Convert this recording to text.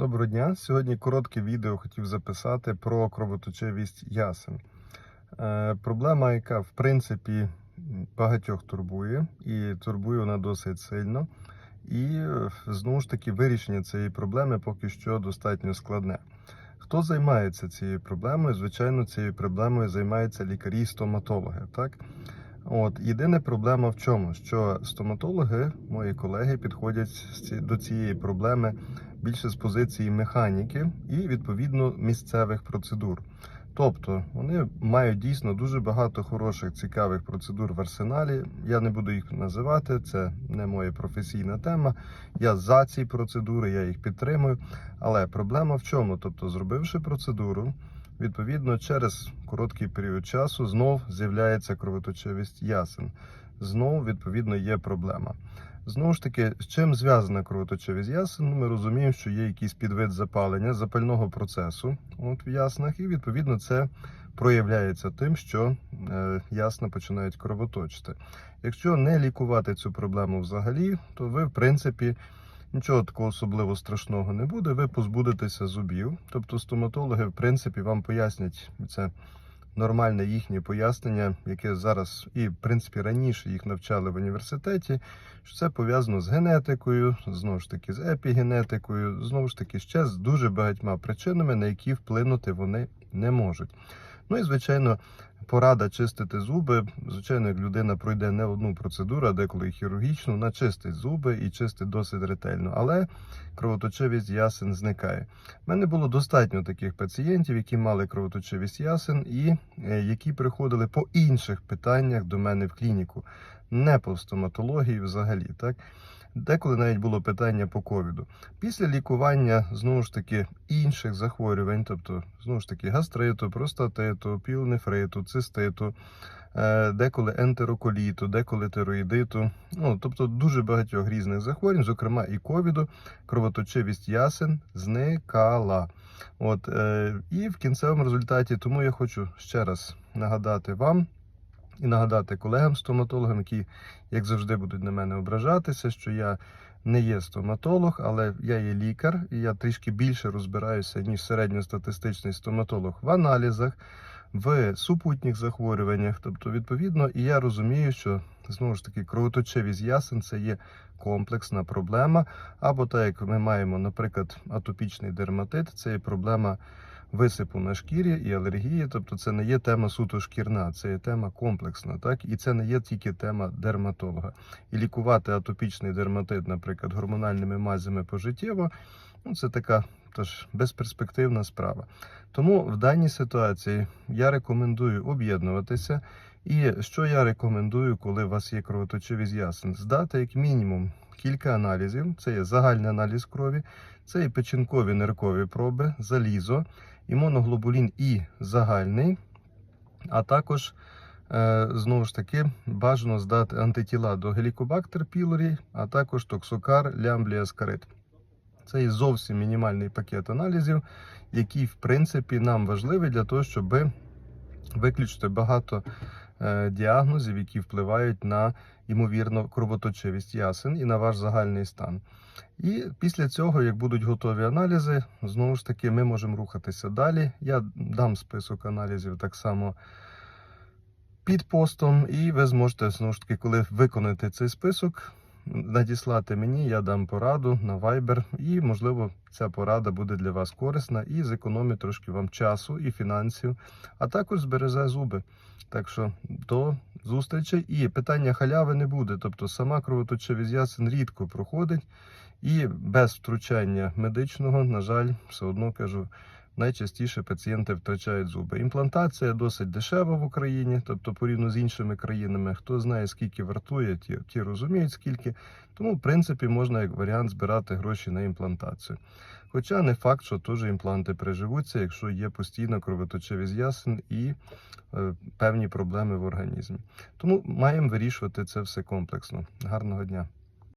Доброго дня. Сьогодні коротке відео хотів записати про кровоточивість ясен. Е, проблема, яка в принципі багатьох турбує, і турбує вона досить сильно. І е, знову ж таки вирішення цієї проблеми поки що достатньо складне. Хто займається цією проблемою? Звичайно, цією проблемою займаються лікарі-стоматологи. От єдина проблема в чому? Що стоматологи, мої колеги, підходять до цієї проблеми більше з позиції механіки і відповідно місцевих процедур. Тобто вони мають дійсно дуже багато хороших цікавих процедур в арсеналі. Я не буду їх називати, це не моя професійна тема. Я за ці процедури, я їх підтримую. Але проблема в чому? Тобто, зробивши процедуру, відповідно, через короткий період часу знов з'являється кровоточивість ясен. Знов, відповідно, є проблема. Знову ж таки, з чим зв'язана кровоточивість ясен? Ну, Ми розуміємо, що є якийсь підвид запалення запального процесу от в яснах, і відповідно це проявляється тим, що е, ясна починають кровоточити. Якщо не лікувати цю проблему взагалі, то ви, в принципі, нічого такого особливо страшного не буде. Ви позбудетеся зубів. Тобто стоматологи, в принципі, вам пояснять це нормальне їхнє пояснення, яке зараз і в принципі раніше їх навчали в університеті, що це пов'язано з генетикою, знову ж таки з епігенетикою, знову ж таки ще з дуже багатьма причинами, на які вплинути вони не можуть. Ну і звичайно, порада чистити зуби. Звичайно, як людина пройде не одну процедуру, а деколи хірургічну, вона чистить зуби і чистить досить ретельно. Але кровоточивість ясен зникає. У мене було достатньо таких пацієнтів, які мали кровоточивість ясен і е, які приходили по інших питаннях до мене в клініку, не по стоматології взагалі. Так? Деколи навіть було питання по ковіду. Після лікування знову ж таки інших захворювань, тобто знову ж таки гастриту, простатиту, пілнефриту, циститу, е, деколи ентероколіту, деколи тероїдиту, ну тобто дуже багатьох різних захворювань, зокрема і ковіду, кровоточивість ясен зникала. От, е, і в кінцевому результаті, тому я хочу ще раз нагадати вам і нагадати колегам-стоматологам, які, як завжди, будуть на мене ображатися, що я не є стоматолог, але я є лікар, і я трішки більше розбираюся, ніж середньостатистичний стоматолог в аналізах, в супутніх захворюваннях. Тобто, відповідно, і я розумію, що знову ж таки кровоточивість ясен це є комплексна проблема. Або так, як ми маємо, наприклад, атопічний дерматит, це є проблема висипу на шкірі і алергії. Тобто, це не є тема суто шкірна, це є тема комплексна, так і це не є тільки тема дерматолога. І лікувати атопічний дерматит, наприклад, гормональними мазями пожиттєво, ну це така теж безперспективна справа. Тому в даній ситуації я рекомендую об'єднуватися. І що я рекомендую, коли у вас є кровоточивість ясен? Здати як мінімум кілька аналізів. Це є загальний аналіз крові, це є печінкові ниркові проби, залізо, імуноглобулін І загальний, а також е, знову ж таки бажано здати антитіла до гелікобактер пілорі, а також токсокар лямбліаскарид. Це є зовсім мінімальний пакет аналізів, який, в принципі, нам важливий для того, щоб виключити багато діагнозів, які впливають на ймовірно кровоточивість ясен і на ваш загальний стан. І після цього, як будуть готові аналізи, знову ж таки ми можемо рухатися далі. Я дам список аналізів так само під постом, і ви зможете знову ж таки, коли виконаєте цей список, надіслати мені, я дам пораду на Viber, і можливо ця порада буде для вас корисна і зекономить трошки вам часу і фінансів, а також збереже зуби. Так що до зустрічі і питання халяви не буде. Тобто сама кровоточивість ясен рідко проходить, і без втручання медичного, на жаль, все одно кажу. Найчастіше пацієнти втрачають зуби. Імплантація досить дешева в Україні, тобто порівняно з іншими країнами. Хто знає, скільки вартує, ті, ті розуміють скільки. Тому, в принципі, можна як варіант збирати гроші на імплантацію. Хоча не факт, що теж імпланти приживуться, якщо є постійно кровоточивість ясен і е, певні проблеми в організмі. Тому маємо вирішувати це все комплексно. Гарного дня!